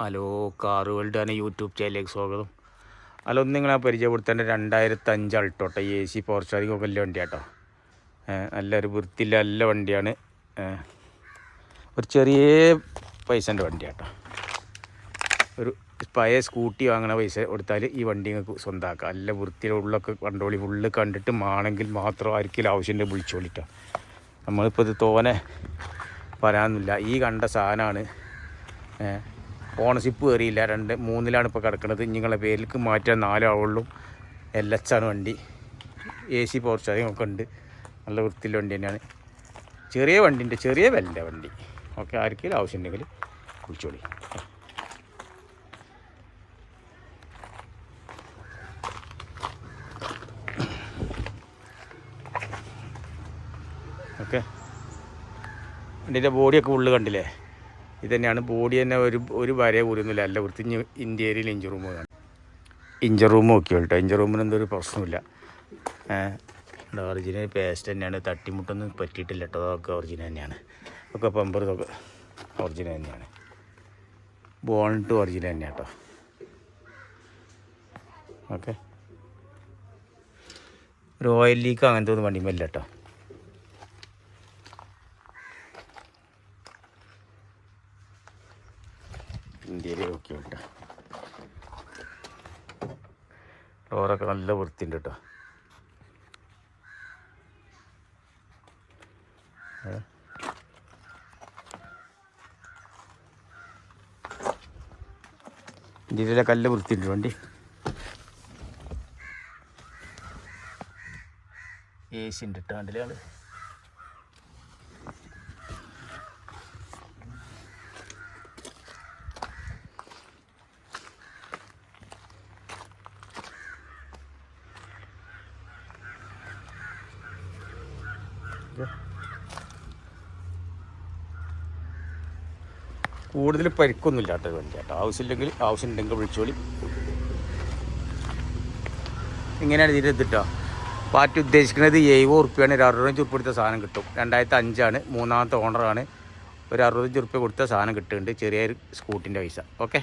Hello car world ആണ് YouTube ചാനലിലേക്ക് സ്വാഗതം. ഹലോ ഒന്ന് നിങ്ങളെ പരിചയപ്പെടുത്തേണ്ട രണ്ടായിരത്തി അഞ്ച് അൾട്ടോട്ടെ എ സി ഫോർ ഒക്കെ വലിയ വണ്ടിയാട്ടോ നല്ലൊരു വൃത്തിയില്ല നല്ല വണ്ടിയാണ്. ഒരു ചെറിയ പൈസന്റെ വണ്ടിയാട്ടോ. ഒരു പഴയ സ്കൂട്ടി വാങ്ങണ പൈസ കൊടുത്താൽ ഈ വണ്ടി നിങ്ങൾക്ക് സ്വന്തമാക്കാം നല്ല വൃത്തിയിലുള്ളൊക്കെ കണ്ടോളി ഉള്ളിൽ കണ്ടിട്ട് മാണെങ്കിൽ മാത്രം ആർക്കെങ്കിലും ആവശ്യമുണ്ട് വിളിച്ചോളിട്ടോ. നമ്മളിപ്പോൾ ഇത് തോനെ പറയാനൊന്നുമില്ല. ഈ കണ്ട സാധനമാണ് ഓണർഷിപ്പ് കയറിയില്ല രണ്ട് മൂന്നിലാണ് ഇപ്പോൾ കിടക്കുന്നത് നിങ്ങളെ പേരിലേക്ക് മാറ്റാൻ നാലാവുള്ളൂ എൽ എച്ച് ആണ് വണ്ടി എ സി പവർ ഉണ്ട്. നല്ല വൃത്തിയുള്ള വണ്ടി തന്നെയാണ്. ചെറിയ വണ്ടിന്റെ ചെറിയ വിലന്റെ വണ്ടി. ഓക്കെ ആർക്കെങ്കിലും ആവശ്യം ഉണ്ടെങ്കിൽ വിളിച്ചോളി. ഓക്കെ. വണ്ടിന്റെ ബോഡിയൊക്കെ ഉള്ളു കണ്ടില്ലേ? ഇത് തന്നെയാണ് ബോഡി തന്നെ ഒരു ഒരു വര കൂടിയൊന്നുമില്ല അല്ല വൃത്തി ഇന്റീരിയൽ ഇഞ്ചർ റൂമാണ് ഇഞ്ചർ റൂം ഒക്കെ കേട്ടോ ഇഞ്ചർ റൂമിന് എന്തൊരു പ്രശ്നമില്ല ഒറിജിനൽ പേസ്റ്റ് തന്നെയാണ്. തട്ടിമുട്ടൊന്നും പറ്റിയിട്ടില്ല കേട്ടോ അതൊക്കെ ഒറിജിനൽ തന്നെയാണ്. ഒക്കെ പമ്പർ ഇതൊക്കെ ഒറിജിനൽ തന്നെയാണ്. ബോണിട്ട് ഒറിജിനൽ തന്നെയാണ് കേട്ടോ ഓക്കെ റോയൽ ലീക്ക് അങ്ങനത്തെ ഒന്നും വണ്ടിമല്ല കേട്ടോ ഇന്ത്യയിൽ നോക്കി കേട്ടോ ഡോറൊക്കെ നല്ല വൃത്തിയുണ്ട് കേട്ടോ? ഇന്ത്യയിലെ കല്ല് വൃത്തിയുണ്ട് വണ്ടി. സി ഉണ്ട് കേട്ടോ കണ്ടില്ലേ ആൾ കൂടുതൽ പരിക്കൊന്നുമില്ല കേട്ടോ വണ്ടി കേട്ടോ. ആവശ്യമില്ലെങ്കിൽ ആവശ്യമുണ്ടെങ്കിൽ വിളിച്ചോളി. ഇങ്ങനെയാണ് ഇതിന്റെ എത്തിട്ടോ പാർട്ടി ഉദ്ദേശിക്കുന്നത് എഴുപത് ഉറുപ്പ്യാണ്. ഒരു അറുപത്തഞ്ച് ഉറുപ്പ് കൊടുത്ത സാധനം കിട്ടും. രണ്ടായിരത്തി അഞ്ചാണ് മൂന്നാമത്തെ ഓണറാണ്. ഒരു അറുപത്തഞ്ച് ഉറുപ്പ്യ കൊടുത്ത സാധനം കിട്ടുന്നുണ്ട്. ചെറിയൊരു സ്കൂട്ടിന്റെ പൈസ. ഓക്കെ?